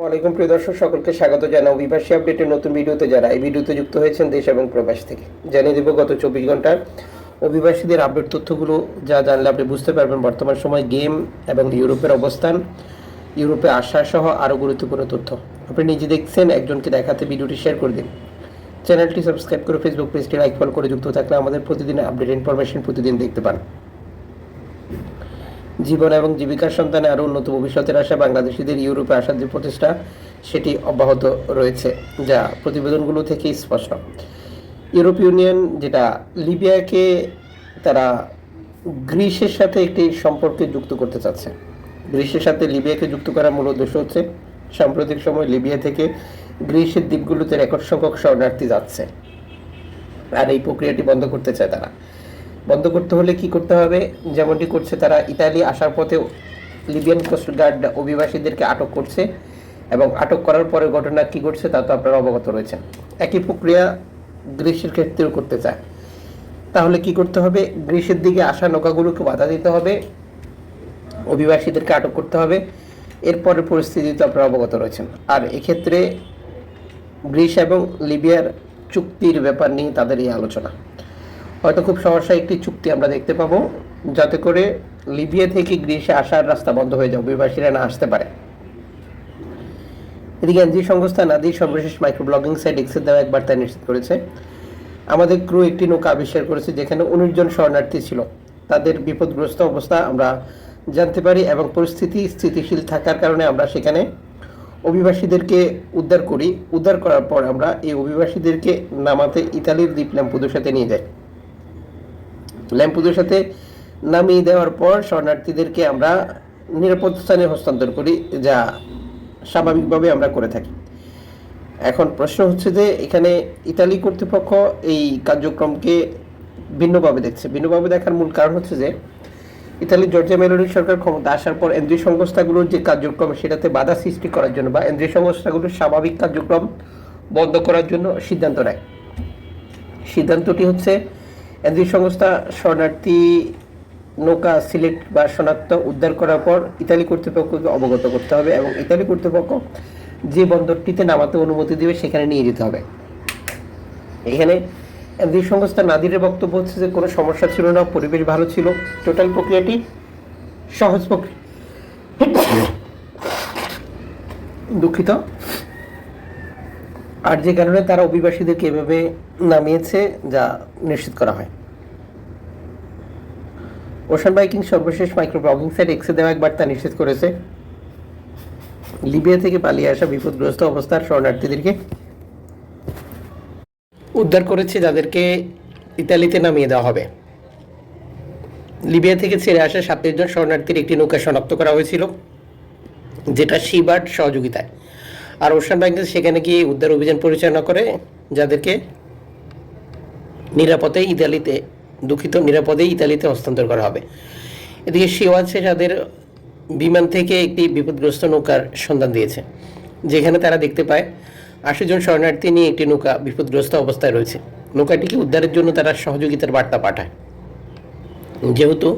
ওয়ালাইকুম প্রিয় দর্শক, সকলকে স্বাগত জানাই অভিবাসী আপডেটের নতুন ভিডিওতে। যারা এই ভিডিওতে যুক্ত হয়েছেন দেশ এবং প্রবাস থেকে, জানিয়ে দেব গত চব্বিশ ঘণ্টার অভিবাসীদের আপডেট তথ্যগুলো। যা জানলে আপনি বুঝতে পারবেন বর্তমান সময় গেম এবং ইউরোপের অবস্থান, ইউরোপে আসা সহ আরও গুরুত্বপূর্ণ তথ্য। আপনি নিজে দেখছেন, একজনকে দেখাতে ভিডিওটি শেয়ার করে দিন। চ্যানেলটি সাবস্ক্রাইব করে ফেসবুক পেজটি লাইক ফলো করে যুক্ত থাকলে আমাদের প্রতিদিন আপডেট ইনফরমেশন প্রতিদিন দেখতে পান। জীবন এবং জীবিকার সন্তানে আরও উন্নত ভবিষ্যতের আশা বাংলাদেশিদের ইউরোপে আসার যে প্রচেষ্টা, সেটি অব্যাহত রয়েছে, যা প্রতিবেদনগুলো থেকেই স্পষ্ট। ইউরোপ ইউনিয়ন, যেটা লিবিয়াকে তারা গ্রিসের সাথে একটি সম্পর্কে যুক্ত করতে চাচ্ছে। গ্রিসের সাথে লিবিয়াকে যুক্ত করার মূল উদ্দেশ্য হচ্ছে, সাম্প্রতিক সময় লিবিয়া থেকে গ্রিসের দ্বীপগুলোতে রেকর্ড সংখ্যক শরণার্থী যাচ্ছে। আর এই প্রক্রিয়াটি বন্ধ করতে চায় তারা। বন্ধ করতে হলে কি করতে হবে? যেমনটি করছে তারা, ইতালি আসার পথে লিবিয়ান কোস্টগার্ড অভিবাসীদেরকে আটক করছে এবং আটক করার পরে ঘটনা কি ঘটছে তা তো আপনারা অবগত রয়েছেন। একই প্রক্রিয়া গ্রীষ্মের ক্ষেত্রেও করতে চায়। তাহলে কি করতে হবে? গ্রীষ্মের দিকে আসা নৌকাগুলোকে বাধা দিতে হবে। অভিবাসীদেরকে আটক করতে হবে। এরপরের পরিস্থিতি তো আপনারা অবগত রয়েছেন। আর এক্ষেত্রে গ্রিস এবং লিবিয়ার চুক্তির ব্যাপার নিয়ে তাদের এই আলোচনা। হয়তো খুব সহসা একটি চুক্তি আমরা দেখতে পাবো। যাতে করে লিবিয়া থেকে গ্রিসে আসার রাস্তা বন্ধ হয়ে যায়, অভিবাসীরা না আসতে পারে। এদিকে এনজি সংস্থা নাদির সর্বশেষ মাইক্রো ব্লগিং সাইট এক্সের দেওয়া এক বার্তায় নিশ্চিত করেছে, আমাদের ক্রু একটি নৌকা আবিষ্কার করেছে যেখানে উনিশ জন শরণার্থী ছিল। তাদের বিপদগ্রস্ত অবস্থা আমরা জানতে পারি এবং পরিস্থিতি স্থিতিশীল থাকার কারণে আমরা সেখানে অভিবাসীদেরকে উদ্ধার করি। উদ্ধার করার পর আমরা এই অভিবাসীদেরকে নামাতে ইতালির দ্বীপ ল্যাম্পুদের সাথে নিয়ে যাই। ল্যাম্পুদের সাথে নামিয়ে দেওয়ার পর শরণার্থীদেরকে আমরা নিরাপদ স্থানে হস্তান্তর করি, যা স্বাভাবিকভাবে আমরা করে থাকি। এখন প্রশ্ন হচ্ছে যে, এখানে ইতালি কর্তৃপক্ষ এই কার্যক্রমকে ভিন্নভাবে দেখছে। ভিন্নভাবে দেখার মূল কারণ হচ্ছে যে, ইতালির জর্জিয়া মেলোনি সরকার ক্ষমতা আসার পর এনজিও সংস্থাগুলোর যে কার্যক্রম, সেটাতে বাধা সৃষ্টি করার জন্য বা এনজিও সংস্থাগুলোর স্বাভাবিক কার্যক্রম বন্ধ করার জন্য সিদ্ধান্ত নেয়। সিদ্ধান্তটি হচ্ছে এনজিও সংস্থা শরণার্থী নৌকা সিলেক্ট বা শনাক্ত উদ্ধার করার পর ইতালি কর্তৃপক্ষকে অবগত করতে হবে এবং ইতালি কর্তৃপক্ষ যে বন্দরটিতে নামাতে অনুমতি দেবে সেখানে নিয়ে যেতে হবে। এখানে এনজিও সংস্থা নাদিরের বক্তব্য হচ্ছে যে, কোনো সমস্যা ছিল না, পরিবেশ ভালো ছিল, টোটাল প্রক্রিয়াটি সহজ প্রক্রিয়া। দুঃখিত। আর যে কারণে তারা অভিবাসীদেরকে এভাবে নামিয়েছে, যা নিশ্চিত করা হয়। ওশান বাইকিং সর্বশেষ মাইক্রো ব্লগিং সাইট এক্সে দেওয়া এক বার্তা নিশ্চিত করেছে। লিবিয়া থেকে পালিয়ে আসা বিপদগ্রস্ত অবস্থার শরণার্থীদেরকে উদ্ধার করেছে, যাদেরকে ইতালিতে নামিয়ে দেওয়া হবে। লিবিয়া থেকে ছেড়ে আসা সাতাশ জন শরণার্থীর একটি নৌকা শনাক্ত করা হয়েছিল, যেটা সিবার্ট সহযোগিতায়। আর ওশান ব্যাংক সেখানে গিয়ে উদ্ধার অভিযান পরিচালনা করে, যাদেরকে নিরাপদে ইতালিতে, দুঃখিত, নিরাপদে ইতালিতে হস্তান্তর করা হবে। এদিকে আছে যাদের বিমান থেকে একটি বিপদগ্রস্ত নৌকার সন্ধান দিয়েছে, যেখানে তারা দেখতে পায় আশি জন শরণার্থী নিয়ে একটি নৌকা বিপদগ্রস্ত অবস্থায় রয়েছে। নৌকাটিকে উদ্ধারের জন্য তারা সহযোগিতার বার্তা পাঠায়। যেহেতু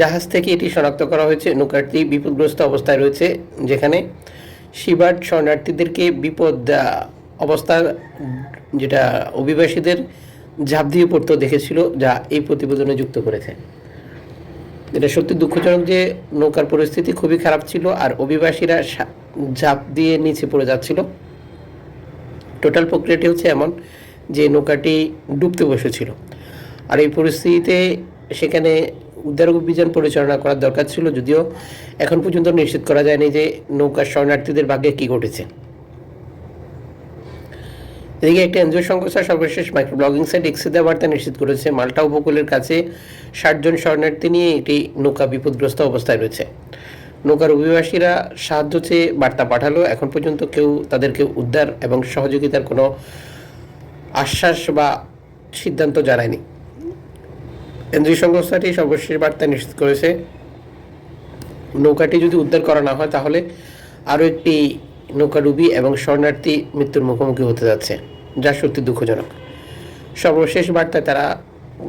জাহাজ থেকে এটি শনাক্ত করা হয়েছে, নৌকাটি বিপদগ্রস্ত অবস্থায় রয়েছে, যেখানে শিবার্ট শরণার্থীদেরকে বিপদ অবস্থা যেটা অভিবাসীদের ঝাঁপ দিয়ে পড়তে দেখেছিল, যা এই প্রতিবেদনে যুক্ত করেছে। এটা সত্যি দুঃখজনক যে নৌকার পরিস্থিতি খুবই খারাপ ছিল আর অভিবাসীরা ঝাঁপ দিয়ে নিচে পড়ে যাচ্ছিল। টোটাল প্রক্রিয়াটি হচ্ছে এমন যে নৌকাটি ডুবতে বসেছিল। আর এই পরিস্থিতিতে সেখানে উদ্ধার অভিযান পরিচালনা করার দরকার ছিল, যদিও এখন পর্যন্ত নিশ্চিত করা যায়নি যে নৌকার শরণার্থীদের ভাগ্যে কী ঘটেছে। এদিকে একটি এনজিও সংস্থা সর্বশেষ মাইক্রো ব্লগিং সাইট এক্সে দেওয়া বার্তা নিশ্চিত করেছে, মাল্টা উপকূলের কাছে ষাট জন শরণার্থী নিয়ে একটি নৌকা বিপদগ্রস্ত অবস্থায় রয়েছে। নৌকার অভিবাসীরা সাহায্য চেয়ে বার্তা পাঠালো, এখন পর্যন্ত কেউ তাদেরকে উদ্ধার এবং সহযোগিতার কোনো আশ্বাস বা সিদ্ধান্ত জানায়নি। এনজিও সংস্থাটি সর্বশেষ বার্তা নিশ্চিত করেছে। নৌকাটি যদি উদ্ধার করা না হয়, তাহলে আরও একটি নৌকাডুবি এবং শরণার্থী মৃত্যুর মুখোমুখি হতে যাচ্ছে, যা সত্যি দুঃখজনক। সর্বশেষ বার্তায় তারা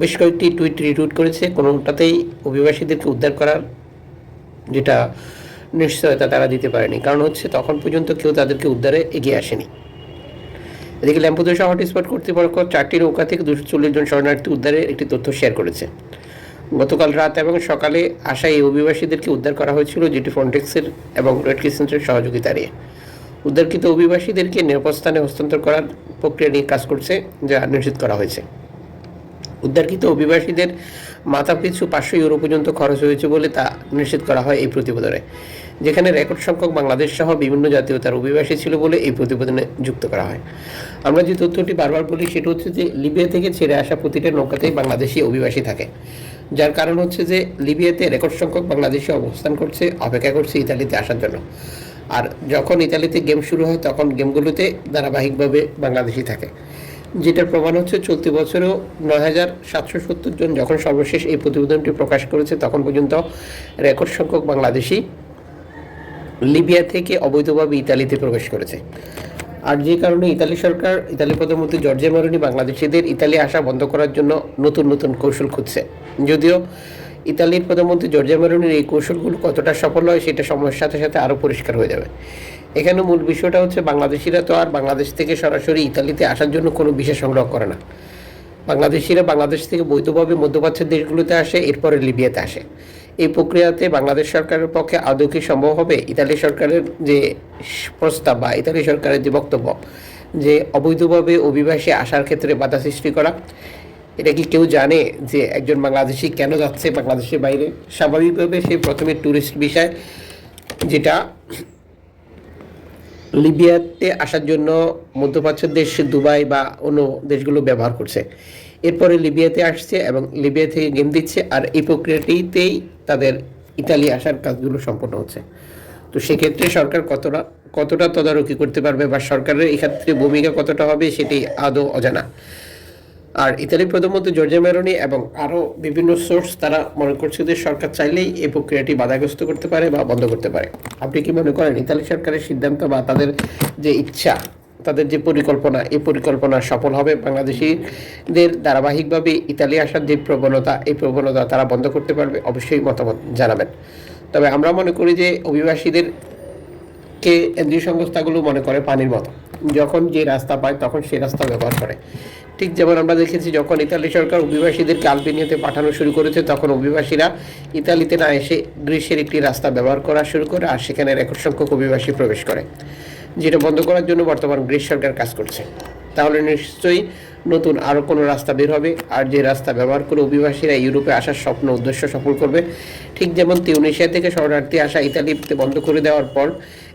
বেশ কয়েকটি টুইট রিটুইট করেছে। কোনোটাতেই অভিবাসীদেরকে উদ্ধার করার যেটা নিশ্চয়তা তারা দিতে পারেনি। কারণ হচ্ছে, তখন পর্যন্ত কেউ তাদেরকে উদ্ধারে এগিয়ে আসেনি। এদিকে ল্যাম্পুদোসা হটস্পট কর্তৃপক্ষ চারটি নৌকা থেকে দুশো চল্লিশ জন শরণার্থী উদ্ধারের একটি তথ্য শেয়ার করেছে। গতকাল রাত এবং সকালে আসা এই অভিবাসীদেরকে উদ্ধার করা হয়েছিল যেটি ফন্টেক্সের এবং রেড ক্রিসেন্টের সহযোগিতা নিয়ে। উদ্ধারকৃত অভিবাসীদেরকে নিরাপদ স্থানে হস্তান্তর করার প্রক্রিয়া নিয়ে কাজ করছে, যা নিশ্চিত করা হয়েছে। উদ্ধারকৃত অভিবাসীদের মাথা পিছু পাঁচশো ইউরো পর্যন্ত খরচ হয়েছে বলে তা নিশ্চিত করা হয় এই প্রতিবেদনে। যেখানে রেকর্ড সংখ্যক বাংলাদেশ সহ বিভিন্ন জাতীয়তার অভিবাসী ছিল বলে এই প্রতিবেদনে যুক্ত করা হয়। আমরা যে তথ্যটি বারবার বলি, সেটা হচ্ছে যে লিবিয়া থেকে ছেড়ে আসা প্রতিটা নৌকাতেই বাংলাদেশি অভিবাসী থাকে। যার কারণ হচ্ছে যে লিবিয়াতে রেকর্ড সংখ্যক বাংলাদেশি অবস্থান করছে, অপেক্ষা করছে ইতালিতে আসার জন্য। আর যখন ইতালিতে গেম শুরু হয়, তখন গেমগুলোতে ধারাবাহিকভাবে বাংলাদেশি থাকে। যেটার প্রমাণ হচ্ছে চলতি বছরও নয় হাজার সাতশো সত্তর জন যখন সর্বশেষ এই প্রতিবেদনটি প্রকাশ করেছে, তখন পর্যন্ত রেকর্ড সংখ্যক বাংলাদেশি লিবিয়া থেকে অবৈধভাবে ইতালিতে প্রবেশ করেছে। আর যে কারণে ইতালি সরকার ইতালি প্রধানমন্ত্রী জর্জিয়া মারুনি বাংলাদেশিদের ইতালি আসা বন্ধ করার জন্য নতুন নতুন কৌশল খুঁজছে। যদিও ইতালির প্রধানমন্ত্রী জর্জিয়া মেরোনির এই কৌশলগুলো কতটা সফল হয় সেটা সময়ের সাথে সাথে আরও পরিষ্কার হয়ে যাবে। এখানে মূল বিষয়টা হচ্ছে বাংলাদেশিরা তো আর বাংলাদেশ থেকে সরাসরি ইতালিতে আসার জন্য কোনো বিশেষ সংগ্রহ করে না। বাংলাদেশিরা বাংলাদেশ থেকে বৈধভাবে মধ্যপ্রাচ্যের দেশগুলোতে আসে, এরপরে লিবিয়াতে আসে। এই প্রক্রিয়াতে বাংলাদেশ সরকারের পক্ষে আদৌ কি সম্ভব হবে? ইতালি সরকারের যে প্রস্তাব বা ইতালি সরকারের যে বক্তব্য যে অবৈধভাবে অভিবাসী আসার ক্ষেত্রে বাধা সৃষ্টি করা এটা কি কেউ জানে যে একজন বাংলাদেশি কেন যাচ্ছে বাংলাদেশের বাইরে? স্বাভাবিকভাবে সে প্রথমে ট্যুরিস্ট বিষয় যেটা লিবিয়াতে আসার জন্য মধ্যপ্রাচ্যের দেশ দুবাই বা অন্য দেশগুলো ব্যবহার করছে। এরপরে লিবিয়াতে আসছে এবং লিবিয়া থেকে গেম দিচ্ছে আর এই প্রক্রিয়াটিতেই তাদের ইতালি আসার কাজগুলো সম্পন্ন হচ্ছে। তো সেক্ষেত্রে সরকার কতটা কতটা তদারকি করতে পারবে বা সরকারের এক্ষেত্রে ভূমিকা কতটা হবে সেটি আদৌ অজানা। আর ইতালির প্রধানমন্ত্রী জর্জিয়া মেরোনি এবং আরও বিভিন্ন সোর্স তারা মনে করছে যে সরকার চাইলেই এই প্রক্রিয়াটি বাধাগ্রস্ত করতে পারে বা বন্ধ করতে পারে। আপনি কি মনে করেন ইতালি সরকারের সিদ্ধান্ত বা তাদের যে ইচ্ছা, তাদের যে পরিকল্পনা, এই পরিকল্পনা সফল হবে? বাংলাদেশিদের ধারাবাহিকভাবে ইতালি আসার যে প্রবণতা, এই প্রবণতা তারা বন্ধ করতে পারবে? অবশ্যই মতামত জানাবেন। তবে আমরা মনে করি যে অভিবাসীদের কে যে সংস্থাগুলো মনে করে পানির মতো। যখন যে রাস্তা পায় তখন সেই রাস্তা ব্যবহার করে। ঠিক যেমন আমরা দেখেছি যখন ইতালি সরকার অভিবাসীদেরকে আলবেনিয়াতে পাঠানো শুরু করেছে, তখন অভিবাসীরা ইতালিতে না এসে গ্রীষ্মের একটি রাস্তা ব্যবহার করা শুরু করে আর সেখানে রেকর্ড সংখ্যক অভিবাসী প্রবেশ করে, যেটা বন্ধ করার জন্য বর্তমান গ্রীষ্ম সরকার কাজ করছে। তাহলে নিশ্চয়ই নতুন আরও কোনো রাস্তা বের হবে। আর যে রাস্তা ব্যবহার করে অভিবাসীরা ইউরোপে আসার স্বপ্ন, উদ্দেশ্য সফল করবে, ঠিক যেমন তিউনিশিয়া থেকে শরণার্থী আসা ইতালিতে বন্ধ করে দেওয়ার পর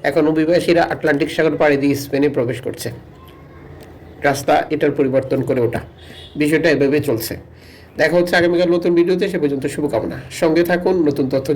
এখন অভিবাসীরা আটলান্টিক সাগর পাড়ি দিয়ে স্পেনে প্রবেশ করছে। রাস্তা এটার পরিবর্তন করে ওঠা, বিষয়টা এভাবে চলছে। দেখা হচ্ছে আগামীকাল নতুন ভিডিওতে, সে পর্যন্ত শুভকামনা। সঙ্গে থাকুন, নতুন তথ্য